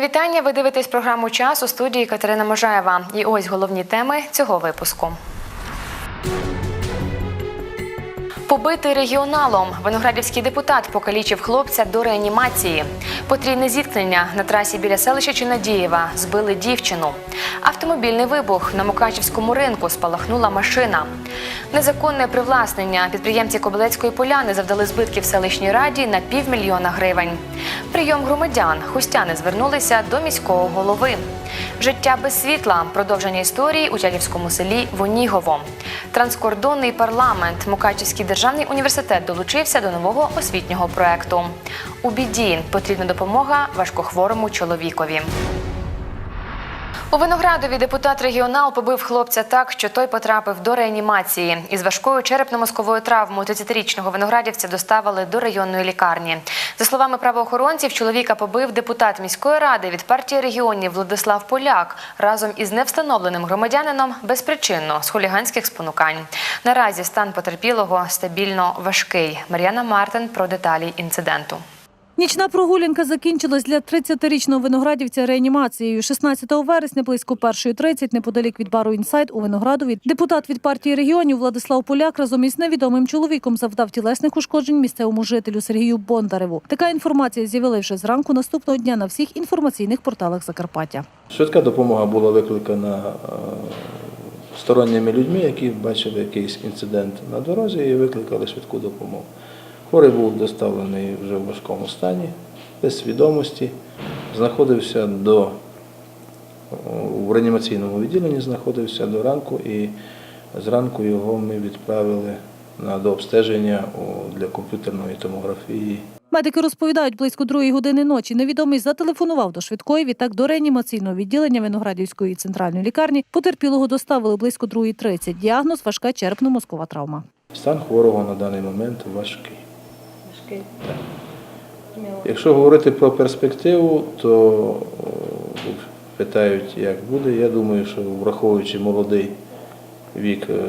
Вітання. Ви дивитесь програму час у студії Катерина Можаєва. І ось головні теми цього випуску. Побитий регіоналом виноградівський депутат покалічив хлопця до реанімації. Потрійне зіткнення на трасі біля селища Чинадієва збили дівчину. Автомобільний вибух на Мукачівському ринку спалахнула машина. Незаконне привласнення підприємці Кобилецької поляни завдали збитків селищній раді на півмільйона гривень. Прийом громадян хустяни звернулися до міського голови. Життя без світла продовження історії у Тялівському селі Вонігово. Транскордонний парламент Мукачівський державний університет долучився до нового освітнього проекту. У біді потрібна допомога важкохворому чоловікові. У Виноградові депутат регіонал побив хлопця так, що той потрапив до реанімації. Із важкою черепно-мозковою травмою 30-річного виноградівця доставили до районної лікарні. За словами правоохоронців, чоловіка побив депутат міської ради від партії регіонів Владислав Поляк разом із невстановленим громадянином безпричинно з хуліганських спонукань. Наразі стан потерпілого стабільно важкий. Мар'яна Мартин про деталі інциденту. Нічна прогулянка закінчилась для 30-річного виноградівця реанімацією. 16 вересня близько 1.30 неподалік від бару «Інсайд» у Виноградові депутат від партії регіонів Владислав Поляк разом із невідомим чоловіком завдав тілесних ушкоджень місцевому жителю Сергію Бондареву. Така інформація з'явилася вже зранку наступного дня на всіх інформаційних порталах Закарпаття. Швидка допомога була викликана е, сторонніми людьми, які бачили якийсь інцидент на дорозі і викликали швидку допомогу. Хворий був доставлений вже в важкому стані, без свідомості, знаходився до в реанімаційному відділенні, знаходився до ранку, і зранку його ми відправили на дообстеження для комп'ютерної томографії Медики розповідають, близько другої години ночі невідомий зателефонував до швидкої, відтак до реанімаційного відділення Виноградівської центральної лікарні. Потерпілого доставили близько 2.30. Діагноз – важка черепно-мозкова травма. Стан хворого на даний момент важкий. Важкий? Так. Якщо говорити про перспективу, то питають, як буде. Я думаю, що враховуючи молодий вік е,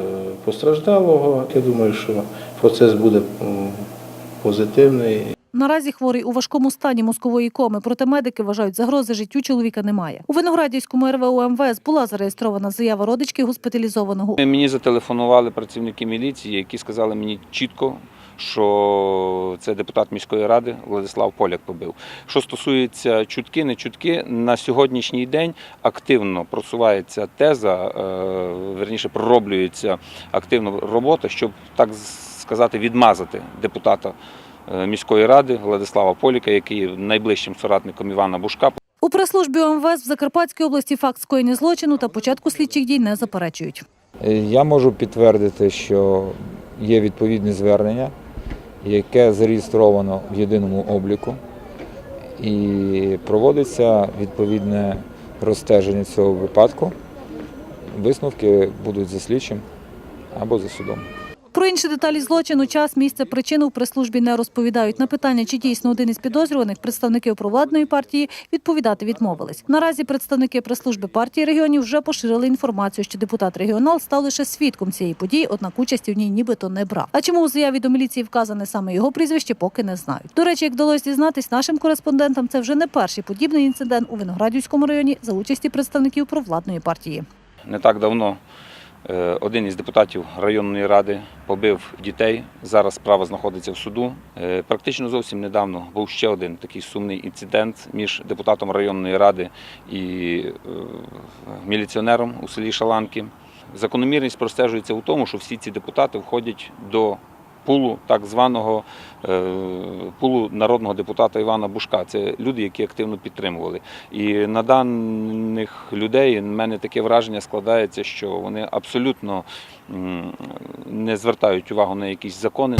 постраждалого, я думаю, що процес буде позитивний. Наразі хворий у важкому стані мозкової коми, проте медики вважають, загрози життю чоловіка немає. У Виноградівському РВУ МВС була зареєстрована заява родички госпіталізованого. Мені зателефонували працівники міліції, які сказали мені чітко, що це депутат міської ради Владислав Поляк побив. Що стосується чутки, не чутки, на сьогоднішній день активно просувається теза, е, верніше пророблюється активно робота, щоб так сказати відмазати депутата е, міської ради Владислава Поляка, який є найближчим соратником Івана Бушка. У прес-службі ОМВС в Закарпатській області факт скоєння злочину та початку слідчих дій не заперечують. Я можу підтвердити, що є відповідне звернення, яке зареєстровано в єдиному обліку, і проводиться відповідне розстеження цього випадку. Висновки будуть за слідчим або за судом. Про інші деталі злочину, час, місце, причину в прес-службі не розповідають. На питання, чи дійсно один із підозрюваних представників провладної партії, відповідати відмовились. Наразі представники прес-служби партії регіонів вже поширили інформацію, що депутат регіонал став лише свідком цієї події, однак участі в ній нібито не брав. А чому у заяві до міліції вказане саме його прізвище, поки не знають. До речі, як вдалося дізнатись нашим кореспондентам, це вже не перший подібний інцидент у Виноградівському районі за участі представників провладної партії. Не так давно один із депутатів районної ради побив дітей. Зараз справа знаходиться в суду. Е, Практично зовсім недавно був ще один такий сумний інцидент між депутатом районної ради і е, міліціонером у селі Шаланки. Закономірність простежується у тому, що всі ці депутати входять до пулу так званого е, пулу народного депутата Івана Бушка. Це люди, які активно підтримували. І на даних людей в мене таке враження складається, що вони абсолютно не звертають увагу на якісь закони.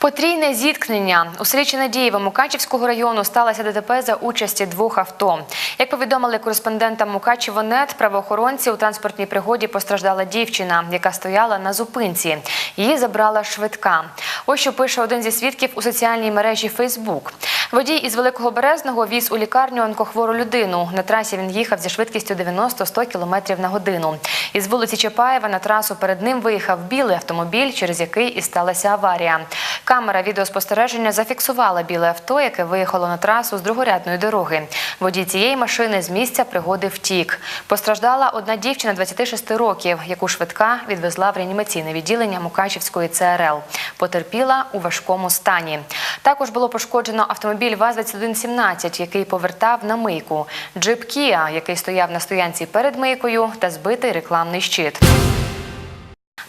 Потрійне зіткнення у селі Чинадієво Мукачівського району сталося ДТП за участі двох авто. Як повідомили кореспондентам Мукачівонет, правоохоронці у транспортній пригоді постраждала дівчина, яка стояла на зупинці. Її забрала швидка. Ось що пише один зі свідків у соціальній мережі Фейсбук. Водій із Великого Березного віз у лікарню онкохвору людину. На трасі він їхав зі швидкістю 90-100 км на годину. Із вулиці Чапаєва на трасу перед ним виїхав білий автомобіль, через який і сталася аварія. Камера відеоспостереження зафіксувала біле авто, яке виїхало на трасу з другорядної дороги. Водій цієї машини з місця пригоди втік. Постраждала одна дівчина 26 років, яку швидка відвезла в реанімаційне відділення Мукачівської ЦРЛ. Потерпіла у важкому стані. Також було пошкоджено автомобіль ВАЗ-2117, який повертав на мийку, джип Кіа, який стояв на стоянці перед мийкою, та збитий рекламний щит.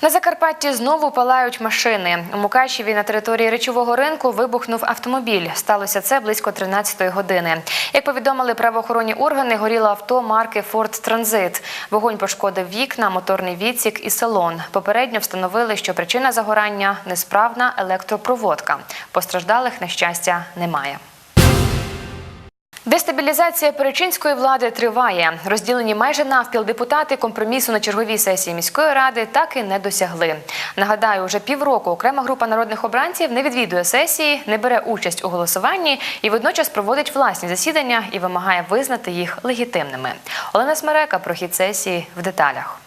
На Закарпатті знову палають машини. У Мукачеві на території речового ринку вибухнув автомобіль. Сталося це близько 13-ї години. Як повідомили правоохоронні органи, горіло авто марки Ford Transit. Вогонь пошкодив вікна, моторний відсік і салон. Попередньо встановили, що причина загорання несправна електропроводка. Постраждалих, на щастя, немає. Дестабілізація перечинської влади триває. Розділені майже навпіл депутати компромісу на черговій сесії міської ради так і не досягли. Нагадаю, вже півроку окрема група народних обранців не відвідує сесії, не бере участь у голосуванні і водночас проводить власні засідання і вимагає визнати їх легітимними. Олена Смерека про хід сесії в деталях.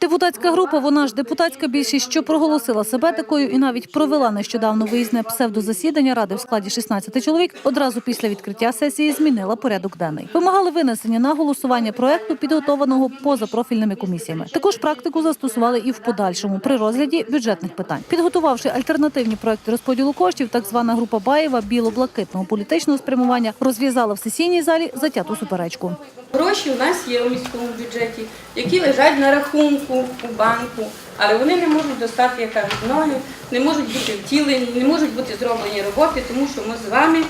Депутатська група, вона ж депутатська більшість, що проголосила себе такою і навіть провела нещодавно виїзне псевдозасідання ради в складі 16 чоловік, одразу після відкриття сесії змінила порядок денний. Вимагали винесення на голосування проекту, підготованого поза профільними комісіями. Також практику застосували і в подальшому при розгляді бюджетних питань. Підготувавши альтернативні проекти розподілу коштів, так звана група Баєва біло-блакитного політичного спрямування розв'язала в сесійній залі затяту суперечку. Гроші у нас є у міському бюджеті, які лежать на рахунку у банку, але вони не можуть достати, як кажуть, ноги, не можуть бути втілені, не можуть бути зроблені роботи, тому що ми з вами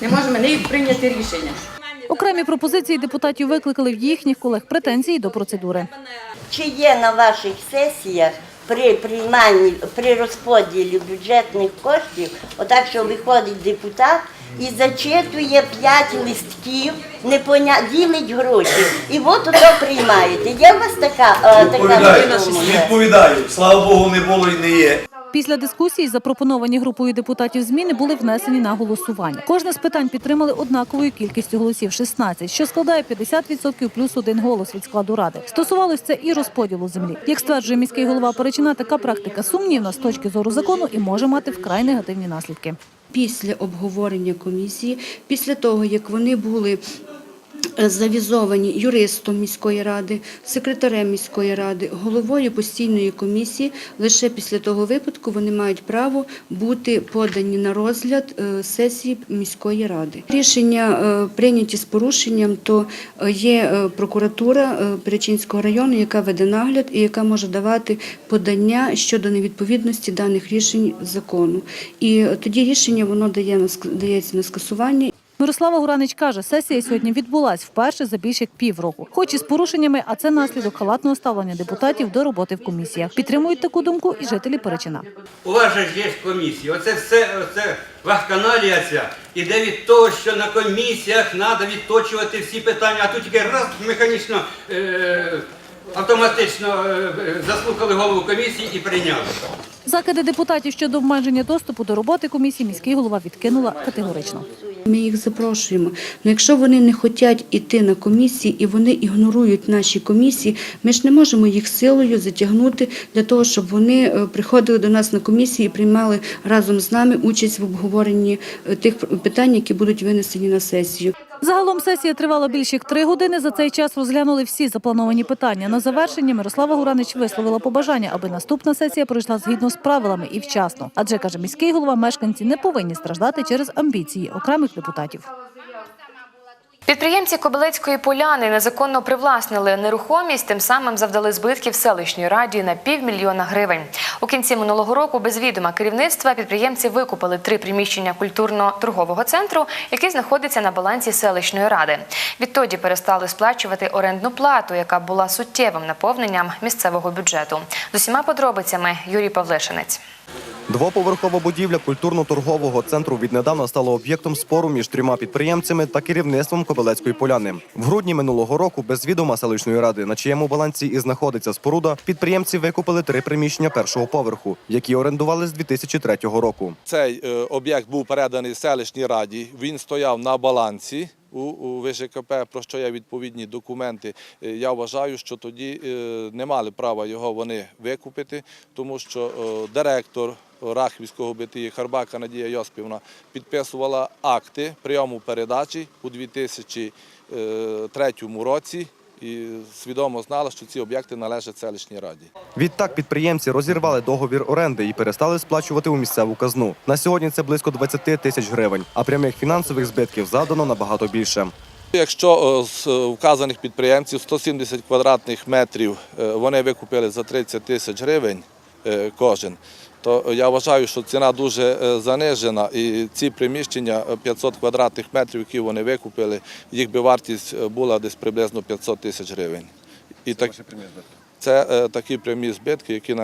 не можемо не прийняти рішення. Окремі пропозиції депутатів викликали в їхніх колег претензії до процедури. Чи є на ваших сесіях при прийманні, при розподілі бюджетних коштів, отак, що виходить депутат і зачитує п'ять листків, не поня... ділить гроші, і от ото приймаєте. Є у вас така, е, така Відповідаю, відповідаю. Слава Богу, не було і не є. Після дискусії запропоновані групою депутатів зміни були внесені на голосування. Кожне з питань підтримали однаковою кількістю голосів 16, що складає 50% плюс один голос від складу ради. Стосувалось це і розподілу землі. Як стверджує міський голова Перечина, така практика сумнівна з точки зору закону і може мати вкрай негативні наслідки. Після обговорення комісії, після того, як вони були завізовані юристом міської ради, секретарем міської ради, головою постійної комісії, лише після того випадку вони мають право бути подані на розгляд е, сесії міської ради. Рішення е, прийняті з порушенням, то е, є е, прокуратура е, Перечинського району, яка веде нагляд і яка може давати подання щодо невідповідності даних рішень закону. І е, тоді рішення воно дає дається на скасування. Мирослава Гуранич каже, сесія сьогодні відбулась вперше за більше як півроку. Хоч і з порушеннями, а це наслідок халатного ставлення депутатів до роботи в комісіях. Підтримують таку думку і жителі Перечина. У вас же є комісія. Оце все, оце вахканалія ця іде від того, що на комісіях треба відточувати всі питання, а тут тільки раз механічно, е, автоматично е, заслухали голову комісії і прийняли. Закиди депутатів щодо обмеження доступу до роботи комісії міський голова відкинула категорично. Ми їх запрошуємо. Ну, якщо вони не хочуть іти на комісії і вони ігнорують наші комісії, ми ж не можемо їх силою затягнути для того, щоб вони е, приходили до нас на комісії і приймали разом з нами участь в обговоренні е, тих питань, які будуть винесені на сесію. Загалом сесія тривала більше як три години. За цей час розглянули всі заплановані питання. На завершення Мирослава Гуранич висловила побажання, аби наступна сесія пройшла згідно з правилами і вчасно. Адже каже міський голова, мешканці не повинні страждати через амбіції окремих депутатів. Підприємці Кобилецької поляни незаконно привласнили нерухомість, тим самим завдали збитків селищній раді на півмільйона гривень. У кінці минулого року без відома керівництва підприємці викупили три приміщення культурно-торгового центру, який знаходиться на балансі селищної ради. Відтоді перестали сплачувати орендну плату, яка була суттєвим наповненням місцевого бюджету. З усіма подробицями Юрій Павлишинець. Двоповерхова будівля культурно-торгового центру віднедавна стала об'єктом спору між трьома підприємцями та керівництвом Кобилецької поляни. В грудні минулого року без відома селищної ради, на чиєму балансі і знаходиться споруда, підприємці викупили три приміщення першого поверху, які орендували з 2003 року. Цей е, об'єкт був переданий селищній раді. Він стояв на балансі у, ВЖКП, про що є відповідні документи. Е, Я вважаю, що тоді е, не мали права його вони викупити, тому що е, директор Рахівського БТІ Харбака Надія Йоспівна підписувала акти прийому передачі у 2003 році і свідомо знала, що ці об'єкти належать селищній раді. Відтак підприємці розірвали договір оренди і перестали сплачувати у місцеву казну. На сьогодні це близько 20 тисяч гривень, а прямих фінансових збитків задано набагато більше. Якщо е, з е, вказаних підприємців 170 квадратних метрів е, вони викупили за 30 тисяч гривень кожен, то я вважаю, що ціна дуже е, занижена і ці приміщення е, 500 квадратних метрів, які вони викупили, їх би вартість е, була десь приблизно 500 тисяч гривень. І так, це е, такі прямі збитки, які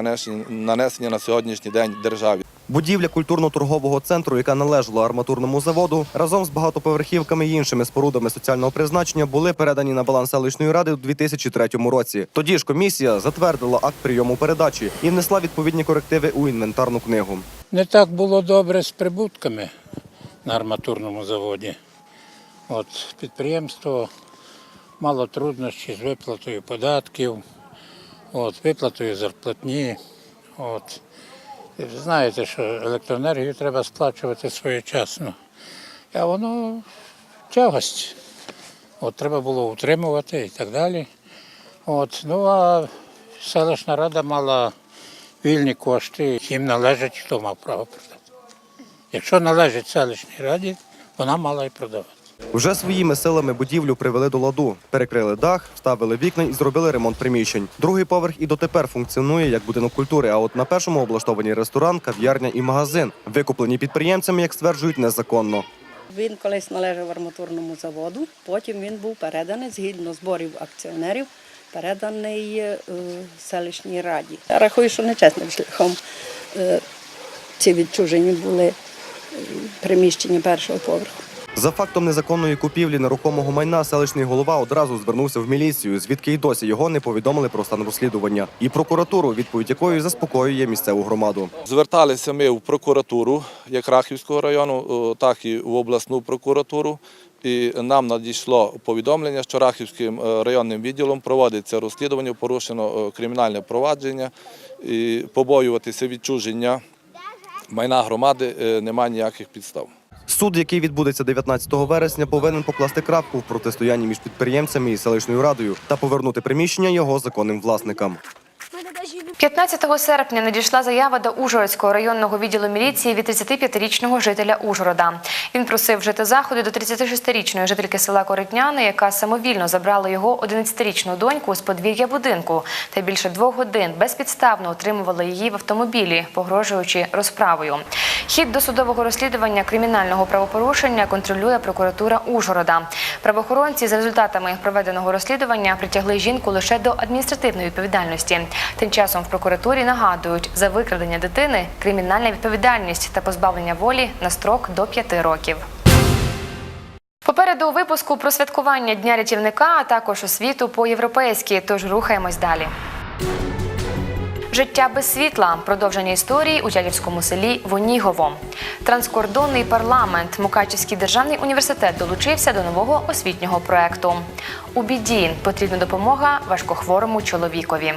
нанесені на сьогоднішній день державі. Будівля культурно-торгового центру, яка належала арматурному заводу, разом з багатоповерхівками і іншими спорудами соціального призначення були передані на баланс селищної ради у 2003 році. Тоді ж комісія затвердила акт прийому передачі і внесла відповідні корективи у інвентарну книгу. Не так було добре з прибутками на арматурному заводі. От підприємство мало труднощів з виплатою податків, от, виплатою зарплатні. От. І знаєте, що електроенергію треба сплачувати своєчасно. А воно тягость. От, треба було утримувати і так далі. От, ну а селищна рада мала вільні кошти, їм належить, хто мав право продати. Якщо належить селищній раді, вона мала і продавати. Вже своїми силами будівлю привели до ладу, перекрили дах, вставили вікна і зробили ремонт приміщень. Другий поверх і дотепер функціонує як будинок культури. А от на першому облаштовані ресторан, кав'ярня і магазин, викуплені підприємцями, як стверджують, незаконно. Він колись належав арматурному заводу, потім він був переданий згідно зборів акціонерів, переданий е, селищній раді. Я рахую, що нечесним шляхом е, ці відчужені були е, приміщення першого поверху. За фактом незаконної купівлі нерухомого майна селищний голова одразу звернувся в міліцію, звідки й досі його не повідомили про стан розслідування, і прокуратуру, відповідь якої заспокоює місцеву громаду. Зверталися ми в прокуратуру, як Рахівського району, так і в обласну прокуратуру. І нам надійшло повідомлення, що Рахівським е, районним відділом проводиться розслідування, порушено е, кримінальне провадження. І побоюватися відчуження майна громади е, немає ніяких підстав. Суд, який відбудеться 19 вересня, повинен покласти крапку в протистоянні між підприємцями і селищною радою та повернути приміщення його законним власникам. 15 серпня надійшла заява до Ужгородського районного відділу міліції від 35-річного жителя Ужгорода. Він просив вжити заходи до 36-річної жительки села Коритняни, яка самовільно забрала його 11-річну доньку з подвір'я будинку та більше двох годин безпідставно утримувала її в автомобілі, погрожуючи розправою. Хід досудового розслідування кримінального правопорушення контролює прокуратура Ужгорода. Правоохоронці за результатами проведеного розслідування притягли жінку лише до адміністративної відповідальності. Тим часом в прокуратурі нагадують, за викрадення дитини кримінальна відповідальність та позбавлення волі на строк до 5 років. Попереду випуску про святкування Дня рятівника, а також освіту по-європейськи. Тож рухаємось далі. Життя без світла. Продовження історії у Тялівському селі Вонігово. Транскордонний парламент. Мукачівський державний університет долучився до нового освітнього проекту. У біді потрібна допомога важкохворому чоловікові.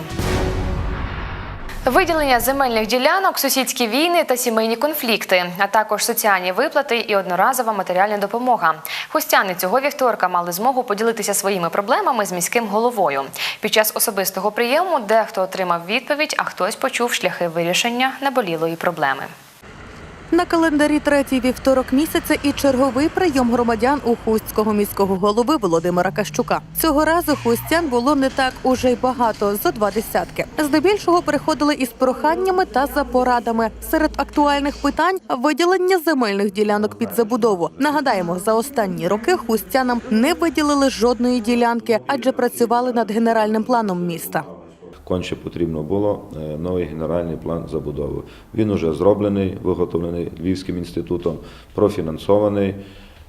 Виділення земельних ділянок, сусідські війни та сімейні конфлікти, а також соціальні виплати і одноразова матеріальна допомога. Хостяни цього вівторка мали змогу поділитися своїми проблемами з міським головою. Під час особистого прийому дехто отримав відповідь, а хтось почув шляхи вирішення наболілої проблеми. На календарі третій вівторок місяця і черговий прийом громадян у хустського міського голови Володимира Кащука. Цього разу хустян було не так уже й багато зо два десятки. Здебільшого приходили із проханнями та за порадами. Серед актуальних питань виділення земельних ділянок під забудову. Нагадаємо, за останні роки хустянам не виділили жодної ділянки, адже працювали над генеральним планом міста. Конче потрібно було е, новий генеральний план забудови. Він уже зроблений, виготовлений Львівським інститутом, профінансований.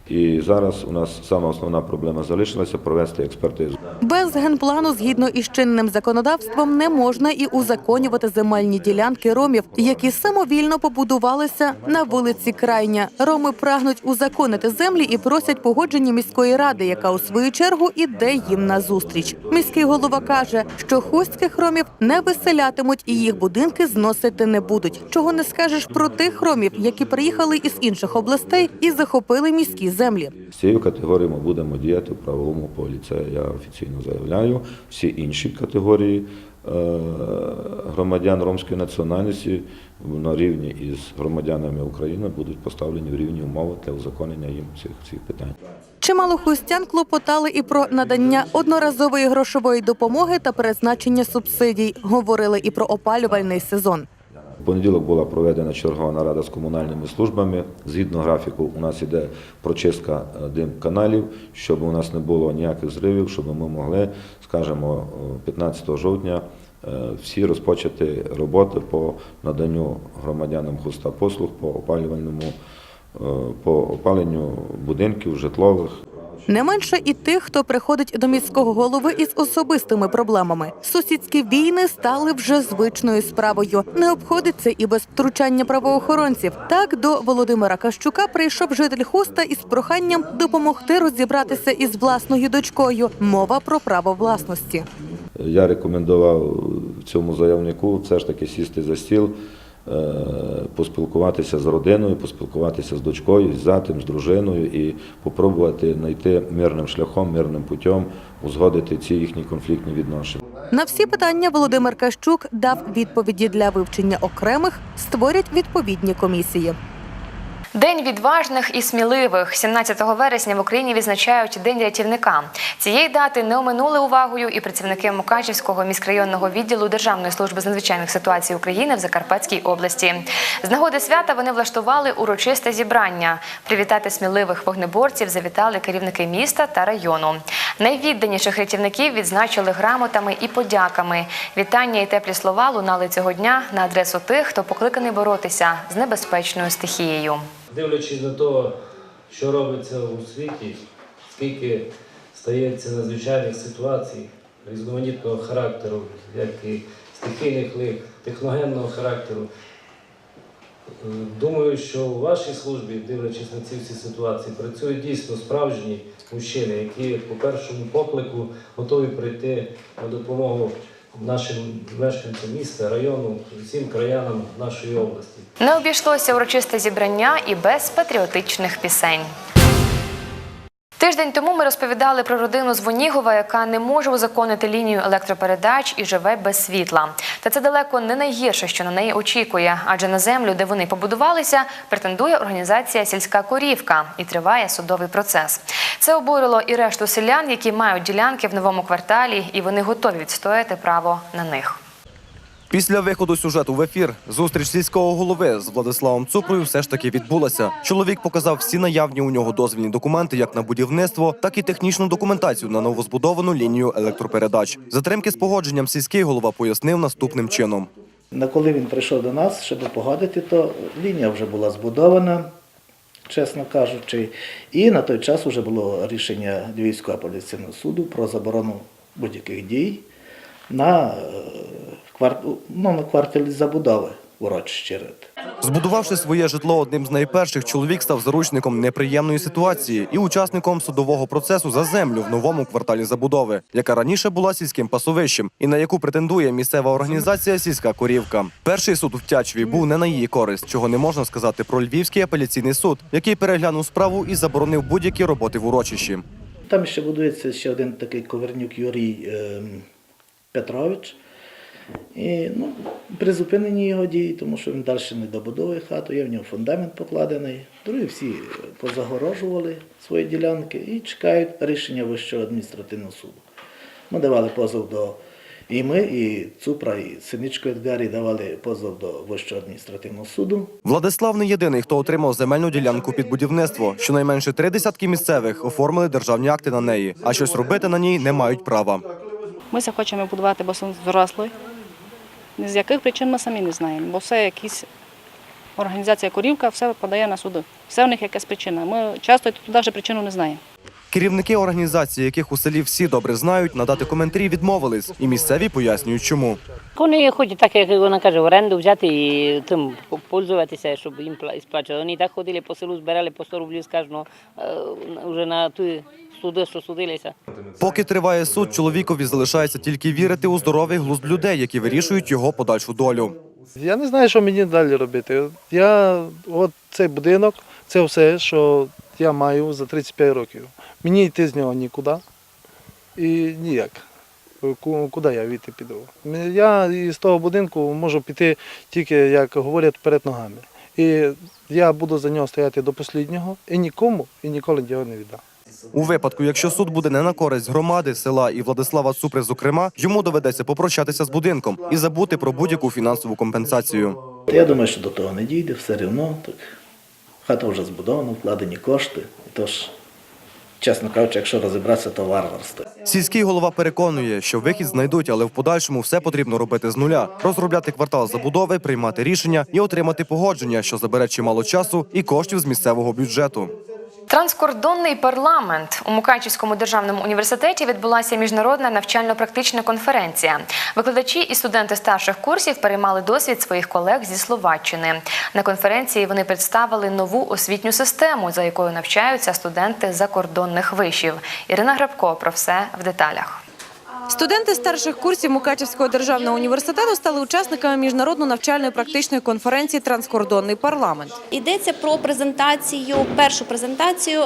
І зараз у нас сама основна проблема залишилася провести експертизу. Без генплану, згідно із чинним законодавством, не можна і узаконювати земельні ділянки ромів, які самовільно побудувалися на вулиці Крайня. Роми прагнуть узаконити землі і просять погодження міської ради, яка у свою чергу іде їм на зустріч. Міський голова каже, що хустських ромів не виселятимуть і їх будинки зносити не будуть. Чого не скажеш про тих ромів, які приїхали із інших областей і захопили міські землі. З цією категорією ми будемо діяти в правовому полі. Це я офіційно заявляю. Всі інші категорії е, громадян ромської національності на рівні із громадянами України будуть поставлені в рівні умови для узаконення їм цих, цих питань. Чимало хустян клопотали і про надання одноразової грошової допомоги та призначення субсидій. Говорили і про опалювальний сезон. Понеділок була проведена чергова нарада з комунальними службами. Згідно графіку, у нас іде прочистка е, дим каналів, щоб у нас не було ніяких зривів, щоб ми могли, скажімо, е, 15 жовтня е, всі розпочати роботи по наданню громадянам хуста послуг по опалювальному, е, по опаленню будинків, житлових. Не менше і тих, хто приходить до міського голови із особистими проблемами. Сусідські війни стали вже звичною справою. Не обходиться і без втручання правоохоронців. Так до Володимира Кащука прийшов житель Хуста із проханням допомогти розібратися із власною дочкою. Мова про право власності. Я рекомендував цьому заявнику все ж таки сісти за стіл, поспілкуватися з родиною, поспілкуватися з дочкою, з затим, з дружиною і попробувати знайти мирним шляхом, мирним путем узгодити ці їхні конфліктні відношення. На всі питання Володимир Кащук дав відповіді для вивчення окремих, створять відповідні комісії. День відважних і сміливих 17 вересня в Україні відзначають День рятівника. Цієї дати не оминули увагою і працівники Мукачівського міськрайонного відділу Державної служби з надзвичайних ситуацій України в Закарпатській області. З нагоди свята вони влаштували урочисте зібрання. Привітати сміливих вогнеборців завітали керівники міста та району. Найвідданіших рятівників відзначили грамотами і подяками. Вітання і теплі слова лунали цього дня на адресу тих, хто покликаний боротися з небезпечною стихією. Дивлячись на те, що робиться у світі, скільки стається надзвичайних ситуацій різноманітного характеру, як і стихійних лих, техногенного характеру. Е, Думаю, що у вашій службі, дивлячись на ці всі ситуації, працюють дійсно справжні мужчини, які по першому поклику готові прийти на допомогу нашим мешканцям міста, району, всім краянам нашої області. Не обійшлося урочисте зібрання і без патріотичних пісень. Тиждень тому ми розповідали про родину з Вонігова, яка не може узаконити лінію електропередач і живе без світла. Та це далеко не найгірше, що на неї очікує, адже на землю, де вони побудувалися, претендує організація Сільська корівка і триває судовий процес. Це обурило і решту селян, які мають ділянки в новому кварталі, і вони готові відстояти право на них. Після виходу сюжету в ефір зустріч сільського голови з Владиславом Цупрою все ж таки відбулася. Чоловік показав всі наявні у нього дозвільні документи як на будівництво, так і технічну документацію на новозбудовану лінію електропередач. Затримки з погодженням сільський голова пояснив наступним чином. На коли він прийшов до нас, щоб погодити, то лінія вже була збудована, чесно кажучи, і на той час вже було рішення Львівського апеляційного суду про заборону будь-яких дій на, е, квар... ну, на кварталі забудови урочищі РЕД. Збудувавши своє житло одним з найперших, чоловік став заручником неприємної ситуації і учасником судового процесу за землю в новому кварталі забудови, яка раніше була сільським пасовищем, і на яку претендує місцева організація Сільська корівка. Перший суд в Тячеві був не на її користь, чого не можна сказати про Львівський апеляційний суд, який переглянув справу і заборонив будь-які роботи в урочищі. Там ще будується ще один такий ковернюк Юрій ем, Петрович. І ну, призупинені його дії, тому що він далі не добудовує хату, є в нього фундамент покладений. Другі всі позагорожували свої ділянки і чекають рішення Вищого адміністративного суду. Ми давали позов до і ми, і Цупра, і Синичко Едгарі давали позов до Вищого адміністративного суду. Владислав не єдиний, хто отримав земельну ділянку під будівництво. Щонайменше три десятки місцевих оформили державні акти на неї, а щось робити на ній не мають права. Ми це хочемо будувати, бо сам дорослий. З яких причин ми самі не знаємо, бо все якісь організація корівка все подає на суди. Все в них якась причина. Ми часто навіть причину не знаємо. Керівники організації, яких у селі всі добре знають, надати коментарі відмовились, і місцеві пояснюють, чому. Вони хочуть так, як вона каже, в оренду взяти і тим пользуватися, щоб їм пла- сплачувати. Вони так ходили по селу, збирали по 100 рублів з кожного е, вже на ті суди, що судилися. Поки триває суд, чоловікові залишається тільки вірити у здоровий глузд людей, які вирішують його подальшу долю. Я не знаю, що мені далі робити. Я, от цей будинок, це все, що я маю за 35 років. Мені йти з нього нікуди і ніяк. Куди я війти піду? Я із того будинку можу піти тільки, як говорять, перед ногами. І я буду за нього стояти до останнього і нікому і ніколи його не віддам. У випадку, якщо суд буде не на користь громади, села і Владислава Цупри, зокрема, йому доведеться попрощатися з будинком і забути про будь-яку фінансову компенсацію. Я думаю, що до того не дійде, все рівно. Так. Хата вже збудована, вкладені кошти. Тож, чесно кажучи, якщо розібратися, то варварство. Сільський голова переконує, що вихід знайдуть, але в подальшому все потрібно робити з нуля: розробляти квартал забудови, приймати рішення і отримати погодження, що забере чимало часу і коштів з місцевого бюджету. Транскордонний парламент у Мукачівському державному університеті відбулася міжнародна навчально-практична конференція. Викладачі і студенти старших курсів переймали досвід своїх колег зі Словаччини. На конференції вони представили нову освітню систему, за якою навчаються студенти закордонних вишів. Ірина Грабко про все в деталях. Студенти старших курсів Мукачівського державного університету стали учасниками міжнародно навчальної практичної конференції Транскордонний парламент. Йдеться про презентацію, першу презентацію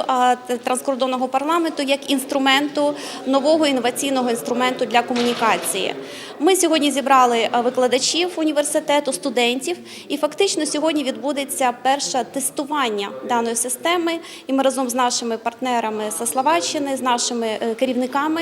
транскордонного парламенту як інструменту нового інноваційного інструменту для комунікації. Ми сьогодні зібрали викладачів університету, студентів, і фактично сьогодні відбудеться перше тестування даної системи. І ми разом з нашими партнерами зі Словаччини, з нашими е, керівниками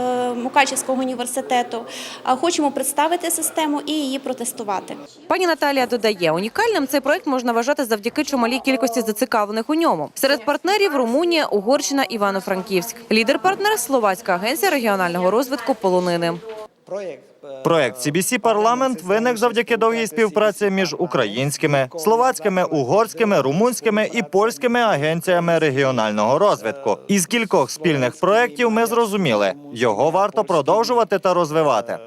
е, Мукачівського університету хочемо представити систему і її протестувати. Пані Наталія додає, унікальним цей проект можна вважати завдяки чималій кількості зацікавлених у ньому. Серед партнерів Румунія, Угорщина, Івано-Франківськ. Лідер-партнер Словацька агенція регіонального розвитку полонини. Проект CBC Парламент виник завдяки довгій співпраці між українськими, словацькими, угорськими, румунськими і польськими агенціями регіонального розвитку. Із кількох спільних проєктів ми зрозуміли, його варто продовжувати та розвивати.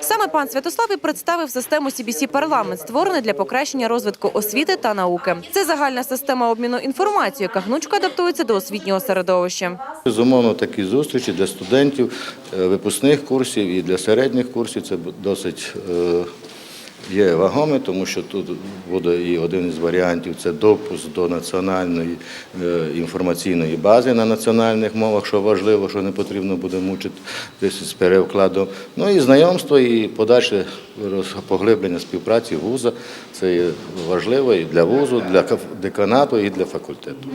Саме пан Святослав і представив систему CBC Парламент, створену для покращення розвитку освіти та науки. Це загальна система обміну інформацією, яка гнучко адаптується до освітнього середовища. Безумовно, такі зустрічі для студентів е, випускних курсів і для середніх курсів це досить е, є вагоме, тому що тут буде і один із варіантів це допуск до національної е, інформаційної бази на національних мовах, що важливо, що не потрібно буде мучити десь з перевкладом. Ну і знайомство, і подальше поглиблення співпраці вуза. Це є важливо і для вузу, для деканату, і для факультету.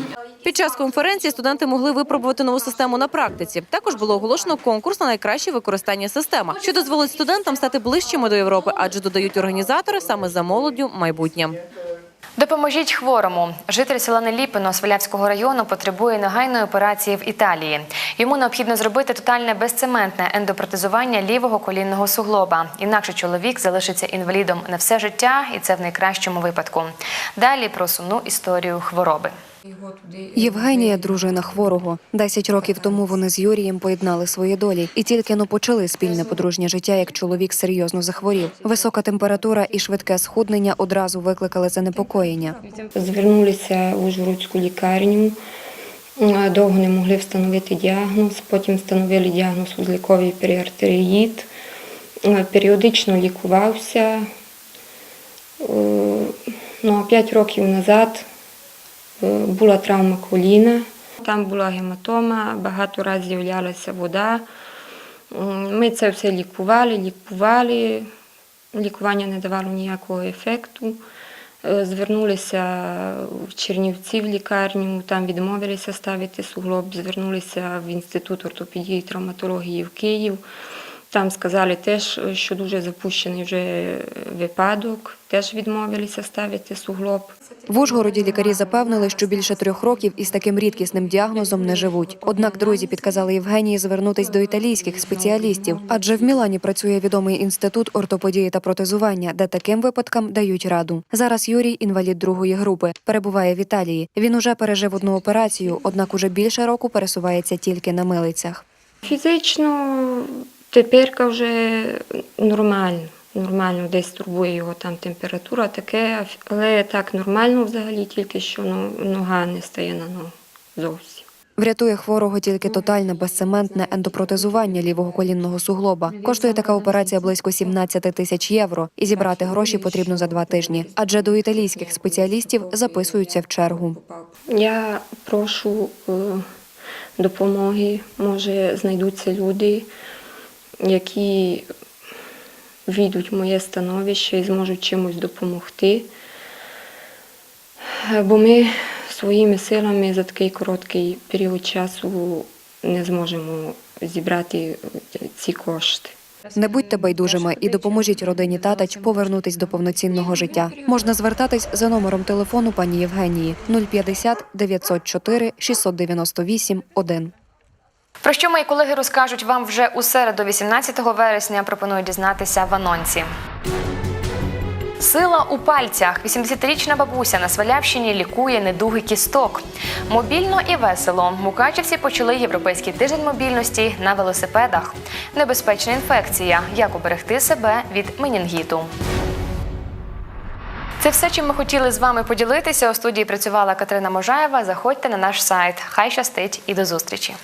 Під час конференції студенти могли випробувати нову систему на практиці. Також було оголошено конкурс на найкраще використання системи, що дозволить студентам стати ближчими до Європи, адже додають організатори саме за молоддю майбутнє. Допоможіть хворому. Житель села Неліпино Свалявського району потребує негайної операції в Італії. Йому необхідно зробити тотальне безцементне ендопротезування лівого колінного суглоба. Інакше чоловік залишиться інвалідом на все життя, і це в найкращому випадку. Далі про сумну історію хвороби. Євгенія, дружина хворого. Десять років тому вони з Юрієм поєднали свої долі і тільки но почали спільне подружнє життя, як чоловік серйозно захворів. Висока температура і швидке схуднення одразу викликали занепокоєння. Звернулися в Ужгородську лікарню. Довго не могли встановити діагноз, потім встановили діагноз вузликовий періартеріїд. Періодично лікувався. Е, Ну, а 5 років назад була травма коліна. Там була гематома, багато разів з'являлася вода. Ми це все лікували, лікували. Лікування не давало ніякого ефекту. Е, Звернулися в Чернівці в лікарню, там відмовилися ставити суглоб, звернулися в інститут ортопедії і травматології в Київ. Там сказали теж, що дуже запущений вже випадок, теж відмовилися ставити суглоб. В Ужгороді лікарі запевнили, що більше трьох років із таким рідкісним діагнозом не живуть. Однак друзі підказали Євгенії звернутись до італійських спеціалістів, адже в Мілані працює відомий інститут ортопедії та протезування, де таким випадкам дають раду. Зараз Юрій інвалід другої групи, перебуває в Італії. Він уже пережив одну операцію, однак уже більше року пересувається тільки на милицях. Фізично тепер вже нормально. Нормально, десь турбує його там температура, таке, але так нормально взагалі, тільки що ну, нога не стає на ногу зовсім. Врятує хворого тільки тотальне безцементне ендопротезування лівого колінного суглоба. Коштує така операція близько 17 тисяч євро, і зібрати гроші потрібно за два тижні. Адже до італійських спеціалістів записуються в чергу. Я прошу е, допомоги. Може, знайдуться люди, які війдуть в моє становище і зможуть чимось допомогти. Бо ми своїми силами за такий короткий період часу не зможемо зібрати ці кошти. Не будьте байдужими і допоможіть родині Татач повернутись до повноцінного життя. Можна звертатись за номером телефону пані Євгенії 050 904 698 1. Про що мої колеги розкажуть вам вже у середу, 18 вересня. Пропоную дізнатися в анонсі. Сила у пальцях. 80-річна бабуся на Свалявщині лікує недуги кісток. Мобільно і весело. Мукачівці почали європейський тиждень мобільності на велосипедах. Небезпечна інфекція. Як уберегти себе від менінгіту. Це все, чим ми хотіли з вами поділитися. У студії працювала Катерина Можаєва. Заходьте на наш сайт. Хай щастить і до зустрічі.